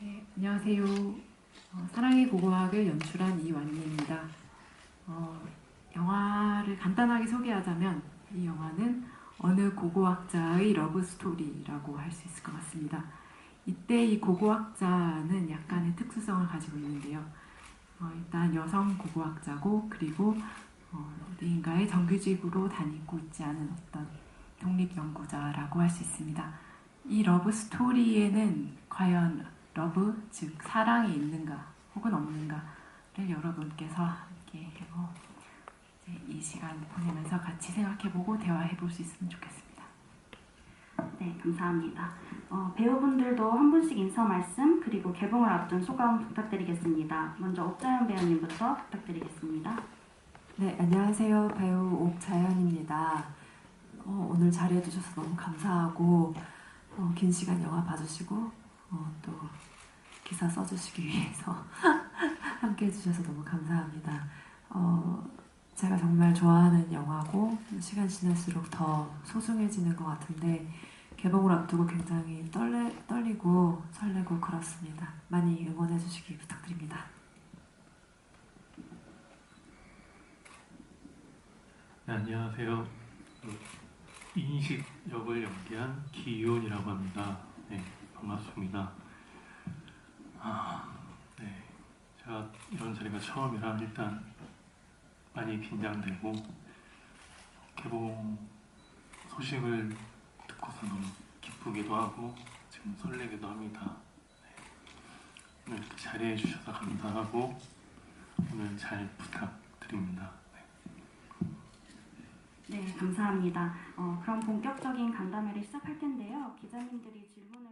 네, 안녕하세요. 어, 사랑의 고고학을 연출한 이완희입니다. 어, 영화를 간단하게 소개하자면 이 영화는 어느 고고학자의 러브 스토리라고 할 수 있을 것 같습니다. 이때 이 고고학자는 약간의 특수성을 가지고 있는데요. 어, 일단 여성 고고학자고 그리고 어, 어디인가에 정규직으로 다니고 있지 않은 어떤 독립연구자라고 할 수 있습니다. 이 러브 스토리에는 과연 러브, 즉 사랑이 있는가 혹은 없는가를 여러분께서 함께 어, 이제 이 시간 보내면서 같이 생각해보고 대화해볼 수 있으면 좋겠습니다. 네, 감사합니다. 어, 배우분들도 한 분씩 인사 말씀 그리고 개봉을 앞둔 소감 부탁드리겠습니다. 먼저 옥자연 배우님부터 부탁드리겠습니다. 네, 안녕하세요. 배우 옥자연입니다. 어, 오늘 자리해주셔서 너무 감사하고 어, 긴 시간 영화 봐주시고 어, 또 기사 써주시기 위해서 함께 해주셔서 너무 감사합니다. 어, 제가 정말 좋아하는 영화고 시간 지날수록 더 소중해지는 것 같은데 개봉을 앞두고 굉장히 떨래, 떨리고 설레고 그렇습니다. 많이 응원해 주시기 부탁드립니다. 네, 안녕하세요. 그 이인식 역을 연기한 기윤이라고 합니다. 네, 반갑습니다. 아, 네, 제가 이런 자리가 처음이라 일단 많이 긴장되고 개봉 소식을 듣고서 너무 기쁘기도 하고 지금 설레기도 합니다. 네, 오늘 자리해 주셔서 감사하고 오늘 잘 부탁드립니다. 네, 감사합니다. 어, 그럼 본격적인 간담회를 시작할 텐데요. 기자님들이 질문을